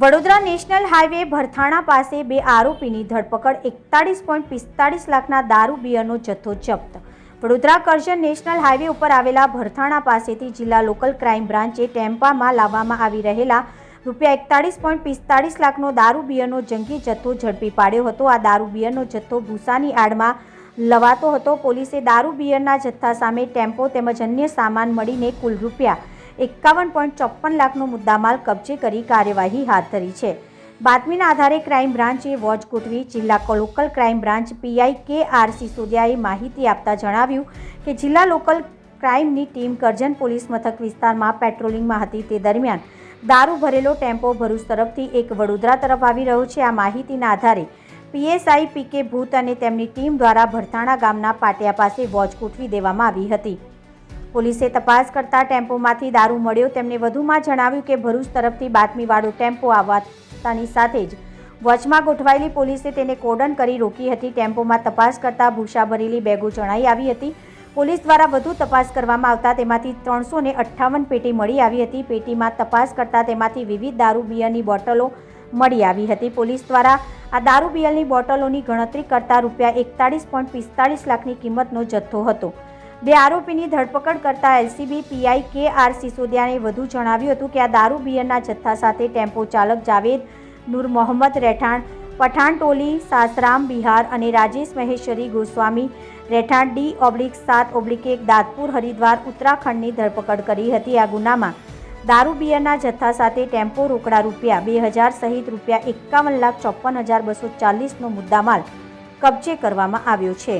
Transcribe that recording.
Vadodara national highway Bharthana પાસે બે આરોપીની ધરપકડ એકતાળીસ પોઈન્ટ પિસ્તાળીસ લાખના દારૂ બિયરનો જથ્થો જપ્ત. વડોદરા કરજણ નેશનલ હાઈવે ઉપર આવેલા ભરથાણા પાસેથી જિલ્લા લોકલ ક્રાઇમ બ્રાન્ચે ટેમ્પામાં લાવવામાં આવી રહેલા રૂપિયા એકતાળીસ પોઈન્ટ પિસ્તાળીસ લાખનો દારૂ બિયરનો જંગી જથ્થો ઝડપી પાડ્યો હતો. આ દારૂ બિયરનો જથ્થો ભૂસાની આડમાં લવાતો હતો. પોલીસે દારૂ બિયરના જથ્થા સામે ટેમ્પો તેમજ અન્ય સામાન મળીને કુલ રૂપિયા એકાવન પોઈન્ટ ચોપ્પન લાખનો મુદ્દામાલ કબજે કરી કાર્યવાહી હાથ ધરી છે. બાતમીના આધારે ક્રાઇમ બ્રાન્ચે વોચ ગોઠવી જિલ્લા local crime branch PI K R સિસોદિયાએ માહિતી આપતા જણાવ્યું કે જિલ્લા લોકલ ક્રાઇમની ટીમ કરજણ પોલીસ મથક વિસ્તારમાં પેટ્રોલિંગમાં હતી તે દરમિયાન દારૂ ભરેલો ટેમ્પો ભરૂચ તરફથી એક વડોદરા તરફ આવી રહ્યો છે. આ માહિતીના આધારે પીએસઆઈ પીકે ભૂત અને તેમની ટીમ દ્વારા ભરથાણા ગામના પાટિયા પાસે વોચ ગોઠવી દેવામાં આવી હતી. પોલીસે તપાસ કરતા ટેમ્પોમાંથી દારૂ મળ્યો. તેમણે વધુમાં જણાવ્યું કે ભરૂચ તરફથી બાતમીવાળો ટેમ્પો આવતાની સાથે જ વચમાં ગોઠવાયેલી પોલીસે તેને કોડન કરી રોકી હતી. ટેમ્પોમાં તપાસ કરતા ભૂસા ભરેલી બેગો જણાઈ આવી હતી. પોલીસ દ્વારા વધુ તપાસ કરવામાં આવતા તેમાંથી ત્રણસો અઠ્ઠાવન પેટી મળી આવી હતી. પેટીમાં તપાસ કરતા તેમાંથી વિવિધ દારૂ બિયરની બોટલો મળી આવી હતી. પોલીસ દ્વારા આ દારૂ બિયરની બોટલોની ગણતરી કરતા રૂપિયા એકતાળીસ પોઈન્ટ પિસ્તાળીસ લાખની કિંમતનો જથ્થો હતો. બે આરોપીની ધરપકડ કરતા એલસીબી, પીઆઈ કે આર સિસોદિયાને વધુ જણાવ્યું હતું કે આ દારૂ બિયરના જથ્થા સાથે ટેમ્પો ચાલક જાવેદ નૂર મોહમ્મદ રહેઠાણ પઠાણટોલી સાસરામ બિહાર અને રાજેશ મહેશ્વરી ગોસ્વામી રહેઠાણ ડી ઓબ્લિક સાત ઓબ્લિક એક દાદપુર હરિદ્વાર, ઉત્તરાખંડની ધરપકડ કરી હતી. આ ગુનામાં દારૂ બિયરના જથ્થા સાથે ટેમ્પો રોકડા રૂપિયા બે હજાર સહિત રૂપિયા એકાવન લાખ ચોપન હજાર બસો ચાલીસનો મુદ્દામાલ કબજે કરવામાં આવ્યો છે.